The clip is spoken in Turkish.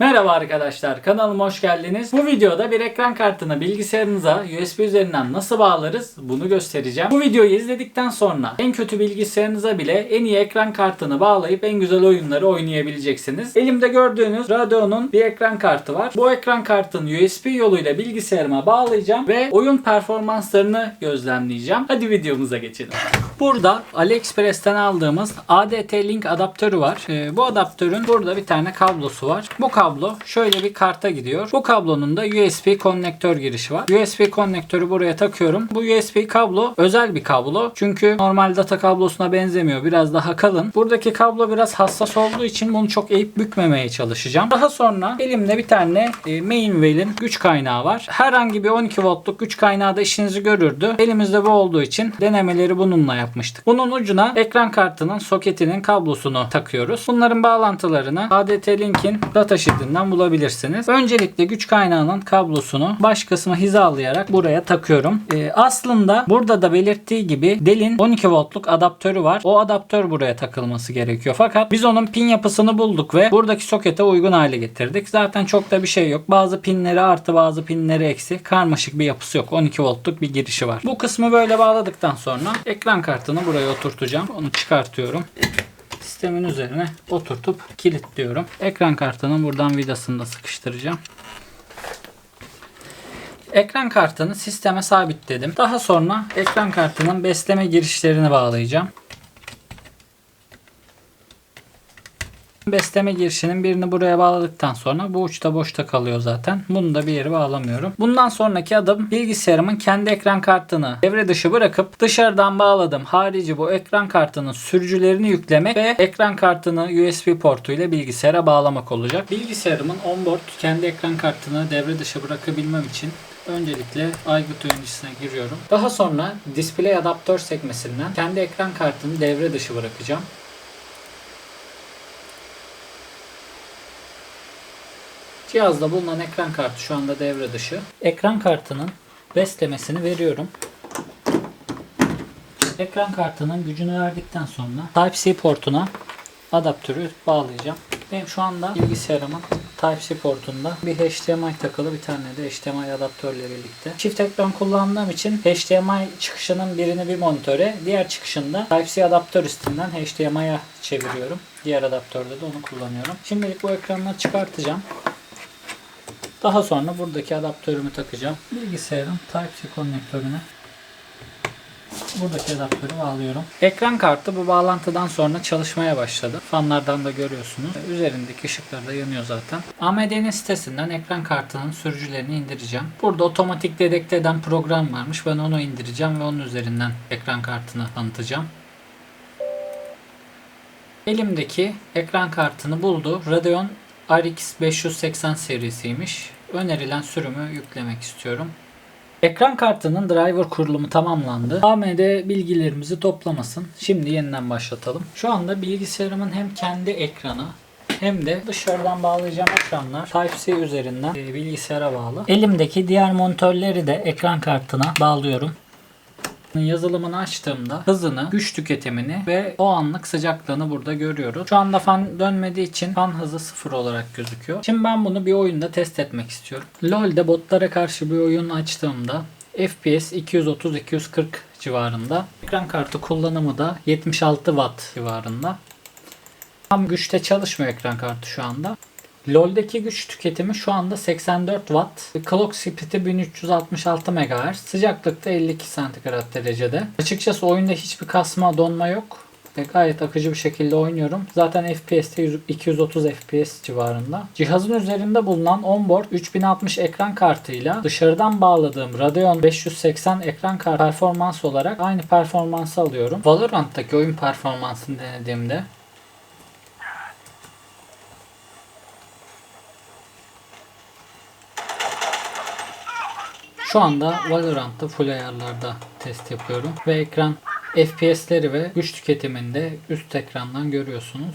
Merhaba arkadaşlar kanalıma hoş geldiniz. Bu videoda bir ekran kartını bilgisayarınıza USB üzerinden nasıl bağlarız bunu göstereceğim. Bu videoyu izledikten sonra en kötü bilgisayarınıza bile en iyi ekran kartını bağlayıp en güzel oyunları oynayabileceksiniz. Elimde gördüğünüz Radeon'un bir ekran kartı var. Bu ekran kartını USB yoluyla bilgisayarıma bağlayacağım ve oyun performanslarını gözlemleyeceğim. Hadi videomuza geçelim. Burada AliExpress'ten aldığımız ADT Link adaptörü var. Ee, bu adaptörün burada bir tane kablosu var. Bu kablo şöyle bir karta gidiyor. Bu kablonun da USB konnektör girişi var. USB konnektörü buraya takıyorum. Bu USB kablo özel bir kablo. Çünkü normal data kablosuna benzemiyor. Biraz daha kalın. Buradaki kablo biraz hassas olduğu için bunu çok eğip bükmemeye çalışacağım. Daha sonra elimde bir tane e, Mainwell'in güç kaynağı var. Herhangi bir 12 voltluk güç kaynağı da işinizi görürdü. Elimizde bu olduğu için denemeleri bununla yapmıştık. Bunun ucuna ekran kartının soketinin kablosunu takıyoruz. Bunların bağlantılarını ADT Link'in data sheet'inden bulabilirsiniz. Öncelikle güç kaynağının kablosunu baş kısmı hizalayarak buraya takıyorum. Ee, aslında burada da belirttiği gibi Dell'in 12 voltluk adaptörü var. O adaptör buraya takılması gerekiyor. Fakat biz onun pin yapısını bulduk ve buradaki sokete uygun hale getirdik. Zaten çok da bir şey yok. Bazı pinleri artı bazı pinleri eksi. Karmaşık bir yapısı yok. 12 voltluk bir girişi var. Bu kısmı böyle bağladıktan sonra ekran kartını buraya oturtacağım. Onu çıkartıyorum sistemin üzerine oturtup kilitliyorum. Ekran kartının buradan vidasını da sıkıştıracağım. Ekran kartını sisteme sabitledim. Daha sonra ekran kartının besleme girişlerini bağlayacağım. Besleme girişinin birini buraya bağladıktan sonra bu uçta boşta kalıyor zaten. Bunu da bir yere bağlamıyorum. Bundan sonraki adım bilgisayarımın kendi ekran kartını devre dışı bırakıp dışarıdan bağladım. Harici bu ekran kartının sürücülerini yüklemek ve ekran kartını USB portuyla bilgisayara bağlamak olacak. Bilgisayarımın onboard kendi ekran kartını devre dışı bırakabilmem için Öncelikle aygıt yöneticisine giriyorum. Daha sonra display adaptör sekmesinden kendi ekran kartını devre dışı bırakacağım. Cihazda bulunan ekran kartı şu anda devre dışı. Ekran kartının beslemesini veriyorum. Ekran kartının gücünü verdikten sonra Type-C portuna adaptörü bağlayacağım. Benim şu anda bilgisayarımın Type-C portunda bir HDMI takılı bir tane de HDMI adaptörle birlikte. Çift ekran kullandığım için HDMI çıkışının birini bir monitöre, diğer çıkışında Type-C adaptör üstünden HDMI'ye çeviriyorum. Diğer adaptörde de onu kullanıyorum. Şimdilik bu ekranları çıkartacağım. Daha sonra buradaki adaptörümü takacağım. Bilgisayarın Type-C konnektörüne buradaki adaptörü bağlıyorum. Ekran kartı bu bağlantıdan sonra çalışmaya başladı. Fanlardan da görüyorsunuz. Üzerindeki ışıklar da yanıyor zaten. AMD'nin sitesinden ekran kartının sürücülerini indireceğim. Burada otomatik dedekte eden program varmış. Ben onu indireceğim ve onun üzerinden ekran kartını tanıtacağım. Elimdeki ekran kartını buldu. Radeon RX 580 serisiymiş. Önerilen sürümü yüklemek istiyorum. Ekran kartının driver kurulumu tamamlandı. AMD bilgilerimizi toplamasın. Şimdi yeniden başlatalım. Şu anda bilgisayarımın hem kendi ekranı hem de dışarıdan bağlayacağım ekranlar Type-C üzerinden e, bilgisayara bağlı. Elimdeki diğer monitörleri de ekran kartına bağlıyorum. Yazılımını açtığımda hızını, güç tüketimini ve o anlık sıcaklığını burada görüyoruz. Şu anda fan dönmediği için fan hızı sıfır olarak gözüküyor. Şimdi ben bunu bir oyunda test etmek istiyorum. LoL'de botlara karşı bir oyun açtığımda FPS 230-240 civarında. Ekran kartı kullanımı da 76 Watt civarında. Tam güçte çalışmıyor ekran kartı şu anda. LoL'deki güç tüketimi şu anda 84 Watt. Clock speed'i 1366 MHz. Sıcaklıkta 52 santigrat derecede. Açıkçası oyunda hiçbir kasma donma yok. Ve gayet akıcı bir şekilde oynuyorum. Zaten FPS'te 230 FPS civarında. Cihazın üzerinde bulunan onboard 3060 ekran kartıyla dışarıdan bağladığım Radeon 580 ekran kart performans olarak aynı performansı alıyorum. Valorant'taki oyun performansını denediğimde Şu anda Valorant'ta full ayarlarda test yapıyorum ve ekran FPS'leri ve güç tüketimini de üst ekrandan görüyorsunuz.